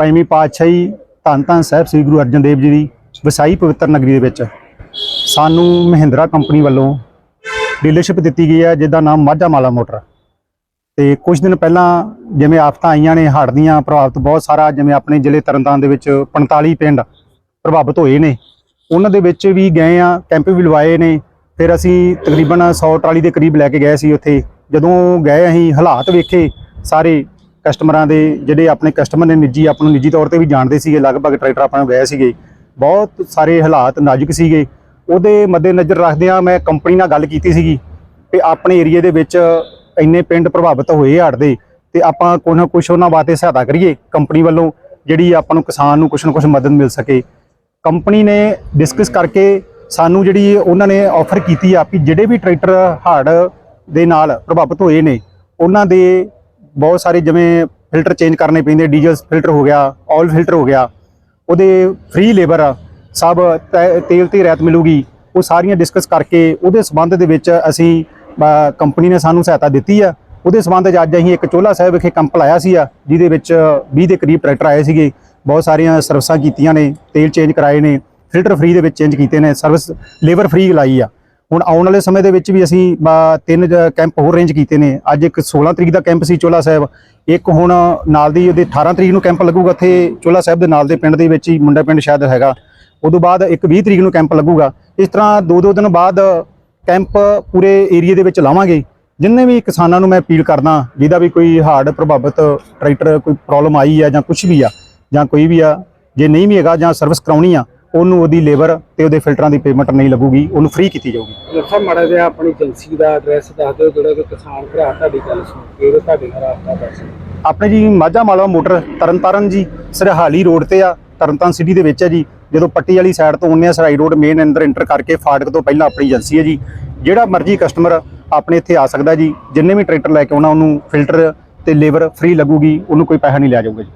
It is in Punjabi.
ਪੰਜਵੀਂ ਪਾਤਸ਼ਾਹੀ ਧੰਨ ਧੰਨ ਸਾਹਿਬ ਸ੍ਰੀ ਗੁਰੂ ਅਰਜਨ ਦੇਵ ਜੀ ਦੀ ਵਸਾਈ ਪਵਿੱਤਰ ਨਗਰੀ ਦੇ ਵਿੱਚ ਸਾਨੂੰ ਮਹਿੰਦਰਾ ਕੰਪਨੀ ਵੱਲੋਂ ਡੀਲਰਸ਼ਿਪ ਦਿੱਤੀ ਗਈ ਹੈ, ਜਿਹਦਾ ਨਾਮ ਮਾਝਾ ਮਾਲਾ ਮੋਟਰ। ਤੇ ਕੁਝ ਦਿਨ ਪਹਿਲਾਂ ਜਿਵੇਂ ਆਫਤਾਂ ਆਈਆਂ ਨੇ ਹੜ੍ਹ ਦੀਆਂ ਪ੍ਰਭਾਵਿਤ ਬਹੁਤ ਸਾਰਾ, ਜਿਵੇਂ ਆਪਣੇ ਜ਼ਿਲ੍ਹੇ ਤਰਨਤਾਰਨ ਦੇ ਵਿੱਚ 45 ਪਿੰਡ ਪ੍ਰਭਾਵਿਤ ਹੋਏ ਨੇ, ਉਹਨਾਂ ਦੇ ਵਿੱਚ ਵੀ ਗਏ ਆ ਕੈਂਪ ਵੀ ਲਵਾਏ ਨੇ। ਫਿਰ ਅਸੀਂ ਤਕਰੀਬਨ 100 ਟਰਾਲੀ ਦੇ ਕਰੀਬ ਲੈ ਕੇ ਗਏ ਸੀ ਉੱਥੇ। ਜਦੋਂ ਗਏ ਅਸੀਂ ਹਾਲਾਤ ਵੇਖੇ, ਸਾਰੇ ਕਸਟਮਰਾਂ ਦੇ ਜਿਹੜੇ ਆਪਣੇ ਕਸਟਮਰ ਨੇ ਨਿੱਜੀ, ਆਪਾਂ ਨੂੰ ਨਿੱਜੀ ਤੌਰ ਤੇ ਵੀ ਜਾਣਦੇ ਸੀਗੇ, ਲਗਭਗ ਟਰੈਕਟਰ ਆਪਾਂ ਨੂੰ ਗਏ ਸੀਗੇ। ਬਹੁਤ ਸਾਰੇ ਹਾਲਾਤ ਨਾਜ਼ੁਕ ਸੀਗੇ। ਉਹਦੇ ਮੱਦੇਨਜ਼ਰ ਰੱਖਦਿਆਂ ਮੈਂ ਕੰਪਨੀ ਨਾਲ ਗੱਲ ਕੀਤੀ ਸੀਗੀ ਕਿ ਆਪਣੇ ਏਰੀਆ ਦੇ ਵਿੱਚ ਇੰਨੇ ਪਿੰਡ ਪ੍ਰਭਾਵਿਤ ਹੋਏ ਹੜ੍ਹ ਦੇ, ਤੇ ਆਪਾਂ ਕੋਈ ਨਾ ਕੁਛ ਉਹਨਾਂ ਵਾਸਤੇ ਸਹਾਇਤਾ ਕਰੀਏ, ਕੰਪਨੀ ਵੱਲੋਂ ਜਿਹੜੀ ਆਪਾਂ ਨੂੰ ਕਿਸਾਨ ਨੂੰ ਕੁਛ ਨਾ ਕੁਛ ਮਦਦ ਮਿਲ ਸਕੇ। ਕੰਪਨੀ ਨੇ ਡਿਸਕਸ ਕਰਕੇ ਸਾਨੂੰ ਜਿਹੜੀ ਉਹਨਾਂ ਨੇ ਆਫਰ ਕੀਤੀ ਆ ਕਿ ਜਿਹੜੇ ਵੀ ਟਰੈਕਟਰ ਹੜ੍ਹ ਦੇ ਨਾਲ ਪ੍ਰਭਾਵਿਤ ਹੋਏ ਨੇ, ਉਹਨਾਂ ਦੇ ਬਹੁਤ ਸਾਰੇ ਜਿਵੇਂ ਫਿਲਟਰ ਚੇਂਜ ਕਰਨੇ ਪੈਂਦੇ, ਡੀਜ਼ਲ ਫਿਲਟਰ ਹੋ ਗਿਆ, ਆਇਲ ਫਿਲਟਰ ਹੋ ਗਿਆ, ਉਹਦੇ ਫ੍ਰੀ ਲੇਬਰ ਸਭ ਤੈ- ਤੇਲ ਤੇ ਰਹਿਤ ਮਿਲੂਗੀ, ਉਹ ਸਾਰੀਆਂ ਡਿਸਕਸ ਕਰਕੇ ਉਹਦੇ ਸਬੰਧ ਦੇ ਵਿੱਚ ਅਸੀਂ ਕੰਪਨੀ ਨੇ ਸਾਨੂੰ ਸਹਾਇਤਾ ਦਿੱਤੀ ਆ। ਉਹਦੇ ਸਬੰਧ 'ਚ ਅੱਜ ਅਸੀਂ ਇੱਕ ਚੋਲਾ ਸਾਹਿਬ ਵਿਖੇ ਕੰਪ ਲਾਇਆ ਸੀ ਆ ਜਿਹਦੇ ਵਿੱਚ 20 ਦੇ ਕਰੀਬ ਟਰੈਕਟਰ ਆਏ ਸੀਗੇ। ਬਹੁਤ ਸਾਰੀਆਂ ਸਰਵਿਸਾਂ ਕੀਤੀਆਂ ਨੇ, ਤੇਲ ਚੇਂਜ ਕਰਾਏ ਨੇ ਫਿਲਟਰ ਫ੍ਰੀ ਦੇ ਵਿੱਚ ਚੇਂਜ ਕੀਤੇ ਨੇ ਸਰਵਿਸ ਲੇਬਰ ਫ੍ਰੀ ਲਾਈ ਆ। ਹੁਣ ਆਉਣ ਵਾਲੇ ਸਮੇਂ ਦੇ ਵਿੱਚ ਵੀ ਅਸੀਂ ਤਿੰਨ ਕੈਂਪ ਹੋਰ ਰੇਂਜ ਕੀਤੇ ਨੇ। ਅੱਜ ਇੱਕ 16 ਤਰੀਕ ਦਾ ਕੈਂਪ ਸੀ ਚੋਲਾ ਸਾਹਿਬ। ਇੱਕ ਹੁਣ ਨਾਲ ਦੀ ਉਹਦੇ 18 ਤਰੀਕ ਨੂੰ ਕੈਂਪ ਲੱਗੂਗਾ ਇੱਥੇ ਚੋਲਾ ਸਾਹਿਬ ਦੇ ਨਾਲ ਦੇ ਪਿੰਡ ਦੇ ਵਿੱਚ ਹੀ, ਮੁੰਡਾ ਪਿੰਡ ਸ਼ਾਇਦ ਹੈਗਾ। ਉਦੋਂ ਬਾਅਦ ਇੱਕ 20 ਤਰੀਕ ਨੂੰ ਕੈਂਪ ਲੱਗੂਗਾ। ਇਸ ਤਰ੍ਹਾਂ ਦੋ ਦੋ ਦਿਨ ਬਾਅਦ ਕੈਂਪ ਪੂਰੇ ਏਰੀਆ ਦੇ ਵਿੱਚ ਲਾਵਾਂਗੇ। ਜਿੰਨੇ ਵੀ ਕਿਸਾਨਾਂ ਨੂੰ ਮੈਂ ਅਪੀਲ ਕਰਦਾ, ਜਿਹਦਾ ਵੀ ਕੋਈ ਹਾਰਡ ਪ੍ਰਭਾਵਿਤ ਟਰੈਕਟਰ ਕੋਈ ਪ੍ਰੋਬਲਮ ਆਈ ਆ ਜਾਂ ਕੁਝ ਵੀ ਆ ਜਾਂ ਕੋਈ ਵੀ ਆ, ਜੇ ਨਹੀਂ ਵੀ ਹੈਗਾ ਜਾਂ ਸਰਵਿਸ ਕਰਾਉਣੀ ਆ ਉਹਨੂੰ ਉਹਦੀ ਲੇਬਰ ਤੇ ਉਹਦੇ ਫਿਲਟਰਾਂ ਦੀ ਪੇਮੈਂਟ ਨਹੀਂ ਲੱਗੂਗੀ ਉਹਨੂੰ ਫ੍ਰੀ ਕੀਤੀ ਜਾਊਗੀ। ਲੱਖਾ ਮਾੜਾ ਜਿਹਾ ਆਪਣੀ ਏਜੰਸੀ ਦਾ ਐਡਰੈਸ ਦੱਸ ਦਿਓ ਜਿਹੜਾ ਕਿ ਕਿਸਾਨ ਭਰਾ ਤੁਹਾਡੀ ਗੱਲ ਸੁਣ ਕੇ ਉਹ ਤੁਹਾਡੇ ਨਾਲ ਰਾਬਤਾ ਕਰ ਸਕਣ ਆਪਣੇ ਜੀ ਮਾਝਾ ਮਾਲਵਾ ਮੋਟਰ ਤਰਨਤਾਰਨ ਜੀ ਸਰਹਾਲੀ ਰੋਡ ਤੇ ਆ ਤਰਨਤਾਰਨ ਸਿਟੀ ਦੇ ਵਿੱਚ ਹੈ ਜੀ ਜਦੋਂ ਪੱਟੀ ਵਾਲੀ ਸਾਈਡ ਤੋਂ ਆਉਂਦੇ ਆ ਸਰਾਈ ਰੋਡ ਮੇਨ ਅੰਦਰ ਐਂਟਰ ਕਰਕੇ ਫਾਟਕ ਤੋਂ ਪਹਿਲਾਂ ਆਪਣੀ ਏਜੰਸੀ ਹੈ ਜੀ। ਜਿਹੜਾ ਮਰਜ਼ੀ ਕਸਟਮਰ ਆਪਣੇ ਇੱਥੇ ਆ ਸਕਦਾ ਜੀ ਜਿੰਨੇ ਵੀ ਟਰੈਕਟਰ ਲੈ ਕੇ ਆਉਣਾ ਉਹਨੂੰ ਫਿਲਟਰ ਤੇ ਲੇਬਰ ਫ੍ਰੀ ਲੱਗੂਗੀ ਉਹਨੂੰ ਕੋਈ ਪੈਸਾ ਨਹੀਂ ਲਿਆ ਜਾਊਗਾ ਜੀ।